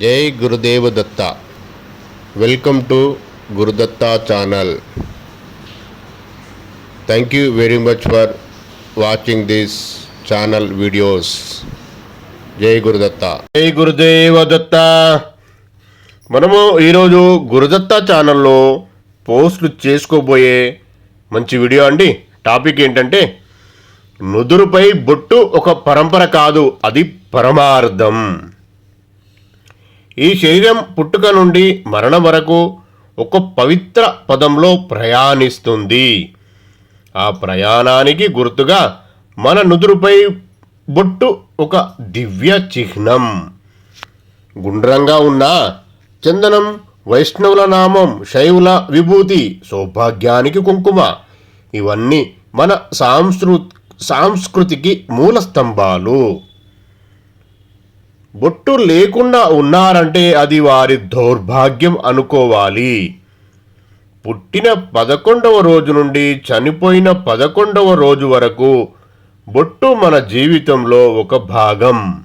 జై Gurudeva Datta welcome to Gurudatta channel thank you very much for watching this channel videos జై గురుదత్త. జై గురుదేవ దత్త మనము ఈరోజు గురుదత్త ఛానల్లో పోస్టులు చేసుకోబోయే మంచి వీడియో అండి. టాపిక్ ఏంటంటే నుదురుపై బొట్టు ఒక పరంపర కాదు అది పరమార్థం. ఈ శరీరం పుట్టుక నుండి మరణం వరకు ఒక పవిత్ర పదంలో ప్రయాణిస్తుంది. ఆ ప్రయాణానికి గుర్తుగా మన నుదురుపై బొట్టు ఒక దివ్య చిహ్నం. గుండ్రంగా ఉన్న చందనం వైష్ణవుల నామం శైవుల విభూతి సౌభాగ్యానికి కుంకుమ ఇవన్నీ మన సాంస్కృ సాంస్కృతికి మూల స్తంభాలు. బొట్టు లేకుండా ఉన్నారంటే అది వారి దౌర్భాగ్యం అనుకోవాలి. పుట్టిన పదకొండవ రోజు నుండి చనిపోయిన పదకొండవ రోజు వరకు బొట్టు మన జీవితంలో ఒక భాగం.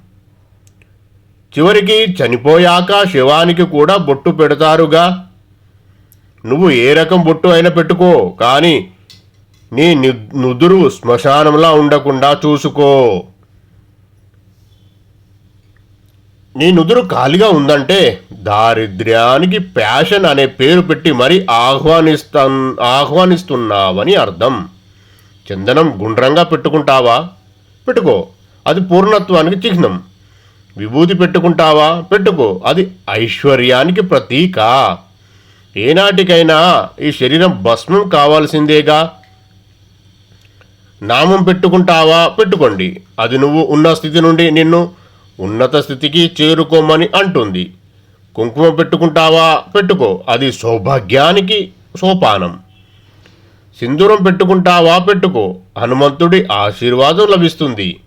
చివరికి చనిపోయాక శివానికి కూడా బొట్టు పెడతారుగా. నువ్వు ఏ రకం బొట్టు అయినా పెట్టుకో కానీ నీ ని- నుదురు శ్మశానంలా ఉండకుండా చూసుకో. నీ నుదురు ఖాళీగా ఉందంటే దారిద్ర్యానికి ప్యాషన్ అనే పేరు పెట్టి మరీ ఆహ్వానిస్తా ఆహ్వానిస్తున్నావని అర్థం. చందనం గుండ్రంగా పెట్టుకుంటావా? పెట్టుకో అది పూర్ణత్వానికి చిహ్నం. విభూతి పెట్టుకుంటావా? పెట్టుకో అది ఐశ్వర్యానికి ప్రతీక. ఏనాటికైనా ఈ శరీరం భస్మం కావాల్సిందేగా? నామం పెట్టుకుంటావా? పెట్టుకోండి. అది నువ్వు ఉన్న స్థితి నుండి నిన్ను ఉన్నత స్థితికి చేరుకోమని అంటుంది. కుంకుమ పెట్టుకుంటావా? పెట్టుకో. అది సౌభాగ్యానికి సోపానం. సింధూరం పెట్టుకుంటావా? పెట్టుకో. హనుమంతుడి ఆశీర్వాదం లభిస్తుంది.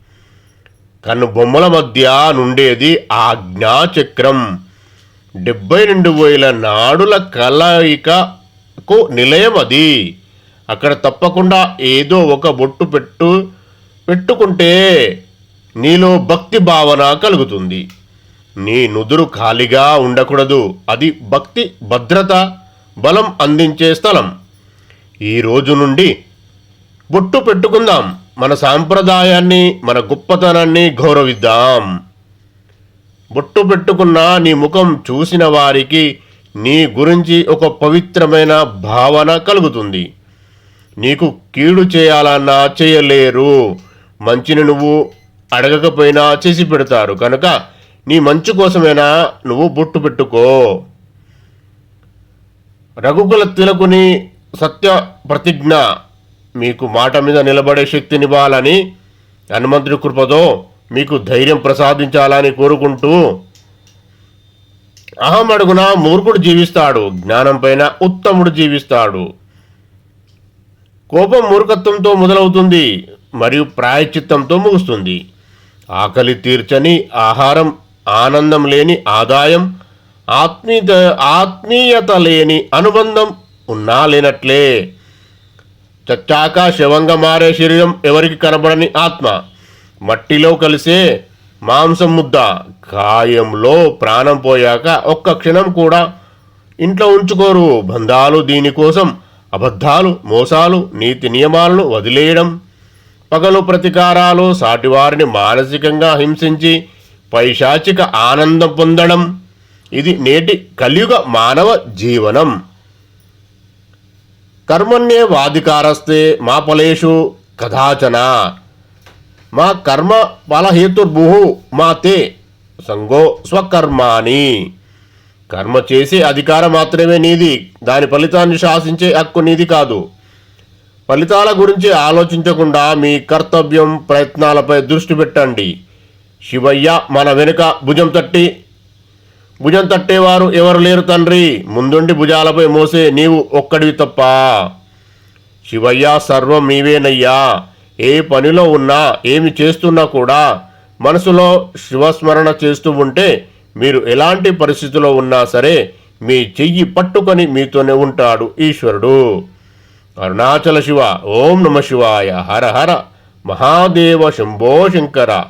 కన్ను బొమ్మల మధ్య నుండేది ఆజ్ఞాచక్రం డెబ్బై రెండు వేల నాడుల కలయికకు నిలయం అది. అక్కడ తప్పకుండా ఏదో ఒక బొట్టు పెట్టు పెట్టుకుంటే నీలో భక్తి భావన కలుగుతుంది. నీ నుదురు ఖాళీగా ఉండకూడదు. అది భక్తి భద్రత బలం అందించే స్థలం. ఈ రోజు నుండి బొట్టు పెట్టుకుందాం. మన సాంప్రదాయాన్ని మన గొప్పతనాన్ని గౌరవిద్దాం. బొట్టు పెట్టుకున్న నీ ముఖం చూసిన వారికి నీ గురించి ఒక పవిత్రమైన భావన కలుగుతుంది. నీకు కీడు చేయాలన్నా చేయలేరు. మంచిని నువ్వు అడగకపోయినా చేసి పెడతారు. కనుక నీ మంచు కోసమైనా నువ్వు బొట్టు పెట్టుకో. రఘుకుల తిలకుని సత్య ప్రతిజ్ఞ. మీకు మాట మీద నిలబడే శక్తినివ్వాలని హనుమంతుడి కృపతో మీకు ధైర్యం ప్రసాదించాలని కోరుకుంటూ అహం అడుగున మూర్ఖుడు జీవిస్తాడు జ్ఞానం పైన ఉత్తముడు జీవిస్తాడు. కోపం మూర్ఖత్వంతో మొదలవుతుంది మరియు ప్రాయచిత్తంతో ముగుస్తుంది. ఆకలి తీర్చని ఆహారం ఆనందం లేని ఆదాయం ఆత్మీయత ఆత్మీయత లేని అనుబంధం ఉన్నా లేనట్లే. చచ్చాక శవంగా మారే శరీరం ఎవరికి కనబడని ఆత్మ? మట్టిలో కలిసే మాంసం ముద్ద గాయంలో ప్రాణం పోయాక ఒక్క క్షణం కూడా ఇంట్లో ఉంచుకోరు. బంధాలు దీనికోసం అబద్ధాలు మోసాలు నీతి నియమాలను వదిలేయడం పగలు ప్రతికారాలు సాటివారిని మానసికంగా హింసించి పైశాచిక ఆనందం పొందడం. ఇది నేటి కలియుగ మానవ జీవనం. కర్మణ్యే వాధికారస్తే మా ఫలేషు కదాచన మా కర్మ ఫలహేతుర్భు మా తే సంగో స్వకర్మాని కర్మ చేసే అధికారం మాత్రమే నీది దాని ఫలితాన్ని శాసించే హక్కు నీది కాదు. ఫలితాల గురించి ఆలోచించకుండా మీ కర్తవ్యం ప్రయత్నాలపై దృష్టి పెట్టండి. శివయ్య మన వెనుక భుజం తట్టి భుజం తట్టేవారు ఎవరు లేరు తండ్రి. ముందుండి భుజాలపై మోసే నీవు ఒక్కడివి తప్ప. శివయ్య సర్వం నీవేనయ్యా. ఏ పనిలో ఉన్నా ఏమి చేస్తున్నా కూడా మనసులో శివస్మరణ చేస్తూ ఉంటే మీరు ఎలాంటి పరిస్థితిలో ఉన్నా సరే మీ చెయ్యి పట్టుకొని మీతోనే ఉంటాడు ఈశ్వరుడు. అరుణాచల శివ ఓం నమ శివాయ హర హర మహాదేవ శంభో శంకర.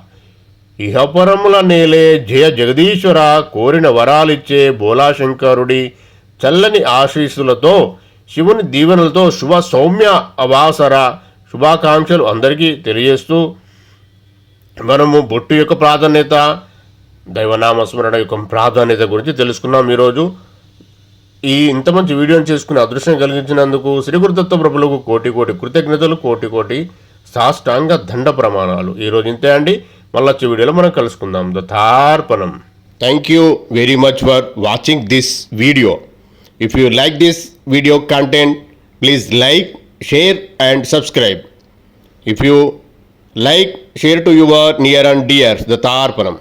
ఇహపరముల నేలే జయ జగదీశ్వర కోరిన వరాలిచ్చే బోలాశంకరుడి చల్లని ఆశీస్సులతో శివుని దీవెనలతో శుభ సౌమ్య అవాసర శుభాకాంక్షలు అందరికీ తెలియజేస్తూ మనము బొట్టు యొక్క ప్రాధాన్యత దైవనామస్మరణ యొక్క ప్రాధాన్యత గురించి తెలుసుకున్నాం ఈరోజు. ఈ ఇంత మంచి వీడియోని చేసుకునే అదృష్టం కలిగించినందుకు శ్రీ గురుదత్త ప్రభులకు కోటి కోటి కృతజ్ఞతలు కోటి కోటి సాష్టాంగ దండ ప్రమాణాలు. ఈరోజు ఇంతే అండి. మళ్ళీ వచ్చే వీడియోలో మనం కలుసుకుందాం. దత్తార్పణం. Thank you very much for watching this video if you like this video content please like share and subscribe if you like share to your near and dears దత్తార్పణం